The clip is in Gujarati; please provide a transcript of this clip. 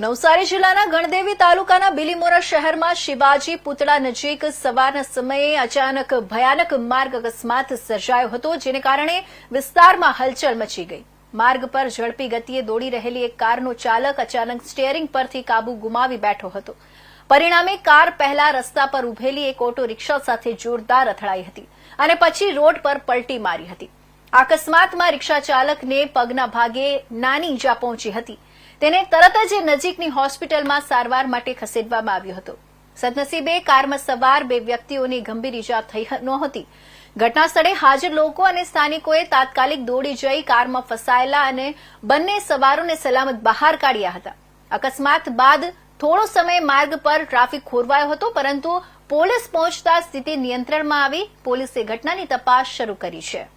નવસારી જિલ્લાના ગણદેવી તાલુકાના બિલીમોરા શહેરમાં શિવાજી પુતળા નજીક સવારના સમયે અચાનક ભયાનક માર્ગ અકસ્માત સર્જાયો હતો, જેને કારણે વિસ્તારમાં હલચલ મચી ગઈ. માર્ગ પર ઝડપી ગતિએ દોડી રહેલી એક કારનો ચાલક અચાનક સ્ટીયરિંગ પરથી કાબુ ગુમાવી બેઠો હતો. પરિણામે કાર પહેલા રસ્તા પર ઉભેલી એક ઓટો રિક્ષા સાથે જોરદાર અથડાઈ હતી અને પછી રોડ પર પલટી મારી હતી. અકસ્માતમાં રિક્ષા ચાલકને પગના ભાગે નાની ઈજા પહોંચી હતી. તેને તરત જ નજીકની હોસ્પિટલમાં સારવાર માટે ખસેડવામાં આવ્યો હતો. સદનસીબે કારમાં સવાર બે વ્યક્તિઓની ગંભીર ઈજા થઈ નહોતી. ઘટના સ્થળે હાજર લોકો અને સ્થાનિકોએ તાત્કાલિક દોડી જઈ કારમાં ફસાયેલા અને બંને સવારોને સલામત બહાર કાઢ્યા હતા. અકસ્માત બાદ થોડો સમય માર્ગ પર ટ્રાફિક ખોરવાયો હતો, પરંતુ પોલીસ પહોંચતા સ્થિતિ નિયંત્રણમાં આવી. પોલીસે ઘટનાની તપાસ શરૂ કરી છે.